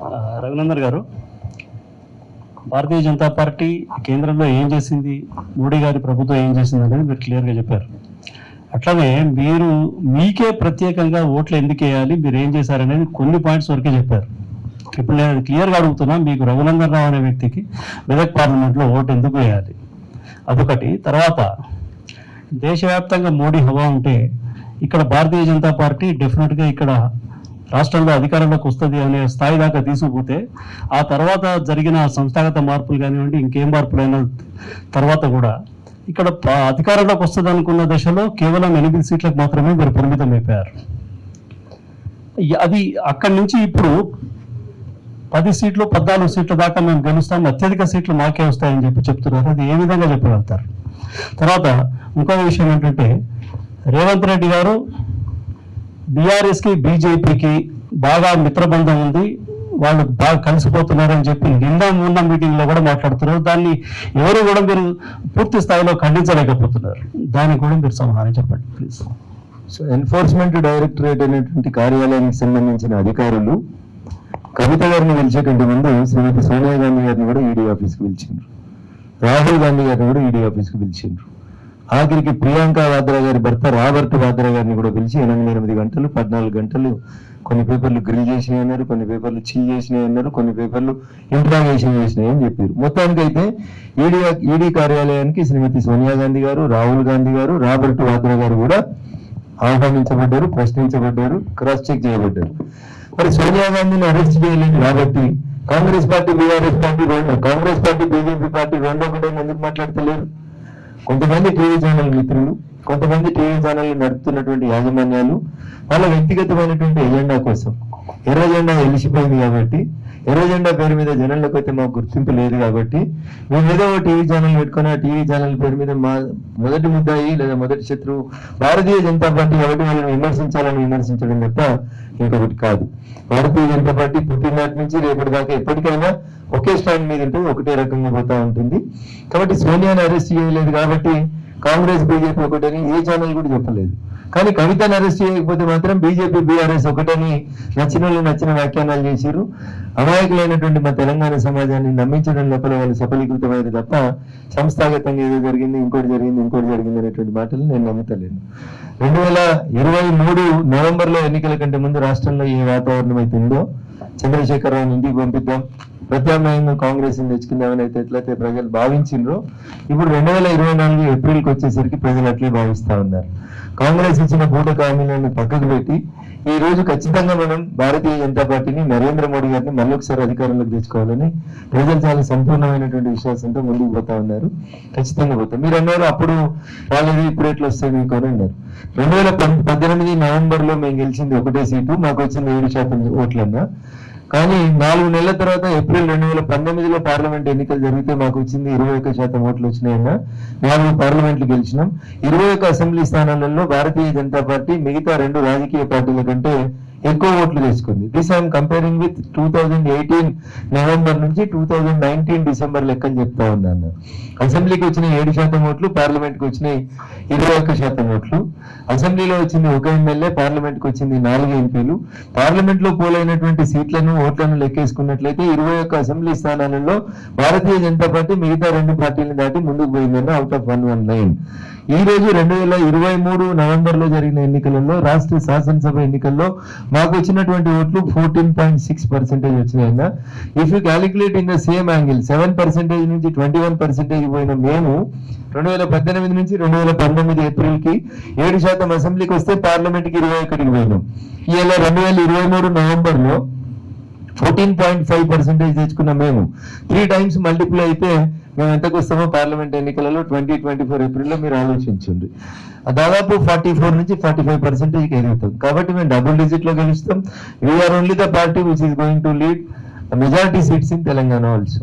రఘునందర్ రఘునందన్ గారు భారతీయ జనతా పార్టీ కేంద్రంలో ఏం చేసింది మోడీ గారి ప్రభుత్వం ఏం చేసింది అనేది మీరు క్లియర్గా చెప్పారు. అట్లానే మీరు మీకే ప్రత్యేకంగా ఓట్లు ఎందుకు వేయాలి మీరు ఏం చేశారనేది కొన్ని పాయింట్స్ వరకే చెప్పారు. ఇప్పుడు నేను క్లియర్గా అడుగుతున్నా మీకు రఘునందన్ రావు అనే వ్యక్తికి మెదక్ పార్లమెంట్లో ఓటు ఎందుకు వేయాలి? అదొకటి. తర్వాత దేశవ్యాప్తంగా మోడీ హవా ఉంటే ఇక్కడ భారతీయ జనతా పార్టీ డెఫినెట్గా ఇక్కడ రాష్ట్రంలో అధికారంలోకి వస్తుంది అనే స్థాయి దాకా తీసుకుపోతే ఆ తర్వాత జరిగిన సంస్థాగత మార్పులు కానివ్వండి ఇంకేం మార్పులైన తర్వాత కూడా ఇక్కడ అధికారంలోకి వస్తుంది అనుకున్న దశలో కేవలం ఎనిమిది సీట్లకు మాత్రమే మీరు పరిమితం అయిపోయారు అది అక్కడి నుంచి ఇప్పుడు పది సీట్లు పద్నాలుగు సీట్ల దాకా మేము గెలుస్తాం అత్యధిక సీట్లు మాకే వస్తాయని చెప్పి చెప్తున్నారు. అది ఏ విధంగా చెప్పగలుగుతారు? తర్వాత ఇంకొక విషయం ఏంటంటే రేవంత్ రెడ్డి గారు బీఆర్ఎస్కి బీజేపీకి బాగా మిత్రబంధం ఉంది. వాళ్ళు బాగా కలిసిపోతున్నారని చెప్పి నిన్న ఉన్న మీటింగ్లో కూడా మాట్లాడుతున్నారు. దాన్ని ఎవరు కూడా మీరు పూర్తి స్థాయిలో ఖండించలేకపోతున్నారు. దానికి కూడా మీరు సమాధానం చెప్పండి ప్లీజ్. సో ఎన్ఫోర్స్మెంట్ డైరెక్టరేట్ అనేటువంటి కార్యాలయానికి సంబంధించిన అధికారులు కవిత గారిని పిలిచే కంటే ముందు శ్రీమతి సోనియా గాంధీ గారిని కూడా ఈడీ ఆఫీస్కి పిలిచిండ్రు. రాహుల్ గాంధీ గారిని కూడా ఈడీ ఆఫీస్కి పిలిచిండ్రు. ఆఖరికి ప్రియాంక వాద్రా గారి భర్త రాబర్ట్ వాద్రా గారిని కూడా పిలిచి ఎనిమిది ఎనిమిది గంటలు పద్నాలుగు గంటలు కొన్ని పేపర్లు గ్రిల్ చేసినాయి అన్నారు కొన్ని పేపర్లు చిల్ చేసినాయి అన్నారు కొన్ని పేపర్లు ఇంట్రాగేషన్ చేసినాయి అని చెప్పారు. మొత్తానికి అయితే ఈడీ ఈడీ కార్యాలయానికి శ్రీమతి సోనియా గాంధీ గారు రాహుల్ గాంధీ గారు రాబర్ట్ వాద్రా గారు కూడా ఆహ్వానించబడ్డారు ప్రశ్నించబడ్డారు క్రాస్ చెక్ చేయబడ్డారు. మరి సోనియా గాంధీని అరెస్ట్ చేయలేదు కాబట్టి Congress party BRS party Congress party BJP party రెండో ఒకటే ఎందుకు మాట్లాడతలేరు? కొంతమంది టీవీ ఛానల్ మిత్రులు కొంతమంది టీవీ ఛానల్ నడుపుతున్నటువంటి యాజమాన్యాలు వాళ్ళ వ్యక్తిగతమైనటువంటి ఎజెండా కోసం. ఎర్ర జెండా వెలిసిపోయింది కాబట్టి ఎర్ర జెండా పేరు మీద జనంలోకి అయితే మాకు గుర్తింపు లేదు కాబట్టి మేము ఏదో టీవీ ఛానల్ పెట్టుకుని ఆ టీవీ ఛానల్ పేరు మీద మా మొదటి ముద్దాయి లేదా మొదటి శత్రువు భారతీయ జనతా పార్టీ కాబట్టి వాళ్ళని విమర్శించాలని విమర్శించడం తప్ప ఇంకొకటి కాదు. భారతీయ జనతా పార్టీ పుట్టినాటి నుంచి రేపటి దాకా ఎప్పటికైనా ఒకే స్టాండ్ మీద ఉంటుంది ఒకటే రకంగా పోతా ఉంటుంది. కాబట్టి సోనియాని అరెస్ట్ చేయలేదు కాబట్టి కాంగ్రెస్ బీజేపీ ఒకటని ఏ ఛానల్ కూడా చెప్పలేదు. కానీ కవితను అరెస్ట్ చేయకపోతే మాత్రం బీజేపీ బీఆర్ఎస్ ఒకటని నచ్చిన వాళ్ళు నచ్చిన వ్యాఖ్యానాలు చేశారు అమాయకులైనటువంటి మా తెలంగాణ సమాజాన్ని నమ్మించడం లోపల వాళ్ళు సఫలీకృతమైన తప్ప సంస్థాగతంగా ఏదో జరిగింది ఇంకోటి జరిగింది ఇంకోటి జరిగింది అనేటువంటి మాటలు నేను నమ్ముతలేను. రెండు వేల ఇరవై మూడు నవంబర్లో ఎన్నికల కంటే ముందు రాష్ట్రంలో ఏ వాతావరణం అయితే ఉందో చంద్రశేఖరరావుని ఇంటికి పంపిద్దాం. ప్రత్యామ్నాయంగా కాంగ్రెస్ తెచ్చుకుందామని అయితే ఎట్లయితే ప్రజలు భావించిండ్రో ఇప్పుడు రెండు వేల ఇరవై నాలుగు ఏప్రిల్కి వచ్చేసరికి ప్రజలు అట్లే భావిస్తా ఉన్నారు. కాంగ్రెస్ ఇచ్చిన బూటక హామీలను పక్కకు పెట్టి ఈ రోజు ఖచ్చితంగా మనం భారతీయ జనతా పార్టీని నరేంద్ర మోడీ గారిని మళ్ళొకసారి అధికారంలోకి తెచ్చుకోవాలని ప్రజలు చాలా సంపూర్ణమైనటువంటి విశ్వాసంతో ముందుకు పోతా ఉన్నారు. ఖచ్చితంగా పోతాం. మీరు అన్నారు అప్పుడు రాలేదు ఇప్పుడు ఎట్లా వస్తాయి మీకు అని అన్నారు. రెండు వేల పద్దెనిమిది నవంబర్లో మేము గెలిచింది ఒకటే సీటు మాకు వచ్చింది ఏడు శాతం ఓట్లన్నా. కానీ నాలుగు నెలల తర్వాత ఏప్రిల్ రెండు వేల పంతొమ్మిదిలో పార్లమెంట్ ఎన్నికలు జరిగితే మాకు వచ్చింది ఇరవై ఒక్క శాతం ఓట్లు వచ్చినాయన్న. నాలుగు పార్లమెంట్లు గెలిచినాం. ఇరవై ఒక్క అసెంబ్లీ స్థానాలలో భారతీయ జనతా పార్టీ మిగతా రెండు రాజకీయ పార్టీల కంటే ఎక్కువ ఓట్లు తెచ్చుకుంది this I'm comparing with two thousand eighteen November నుంచి టూ థౌజండ్ నైన్టీన్ డిసెంబర్ లెక్కని చెప్తా ఉన్నాను. అసెంబ్లీకి వచ్చిన ఏడు శాతం ఓట్లు పార్లమెంట్కి వచ్చినాయి ఇరవై ఒక్క శాతం ఓట్లు. అసెంబ్లీలో వచ్చింది ఒక ఎమ్మెల్యే పార్లమెంట్కి వచ్చింది నాలుగు ఎంపీలు. పార్లమెంట్లో పోలైనటువంటి సీట్లను ఓట్లను లెక్కేసుకున్నట్లయితే ఇరవై ఒక్క అసెంబ్లీ స్థానాలలో భారతీయ జనతా పార్టీ మిగతా రెండు పార్టీలను దాటి ముందుకు పోయిందన్న out of one one nine ఈ రోజు రెండు వేల ఇరవై మూడు నవంబర్లో జరిగిన ఎన్నికలలో రాష్ట్ర శాసనసభ ఎన్నికల్లో మాకు వచ్చినటువంటి ఓట్లు fourteen point six percentage వచ్చినాయన్న. If you calculate in the same angle seven percentage నుంచి ట్వంటీ వన్ పర్సెంటేజ్ పోయిన మేము రెండు వేల పద్దెనిమిది నుంచి రెండు వేల పంతొమ్మిది ఏప్రిల్కి ఏడు శాతం అసెంబ్లీకి వస్తే పార్లమెంట్కి ఇరవై ఒకటికి పోయినాం. ఇలా రెండు వేల ఇరవై మూడు నవంబర్లో ఫోర్టీన్ పాయింట్ ఫైవ్ పర్సెంటేజ్ తెచ్చుకున్న మేము. త్రీ టైమ్స్ మల్టిప్లై అయితే మేము ఎంతకు వస్తామో పార్లమెంట్ ఎన్నికలలో ట్వంటీ ట్వంటీ ఫోర్ ఏప్రిల్లో మీరు ఆలోచించండి. దాదాపు ఫార్టీ ఫోర్ నుంచి ఫార్టీ ఫైవ్ పర్సెంటేజ్కి ఎదుగుతాం కాబట్టి మేము డబుల్ డిజిట్లో గెలుస్తాం. We are only the party which is going to lead majority seats in Telangana also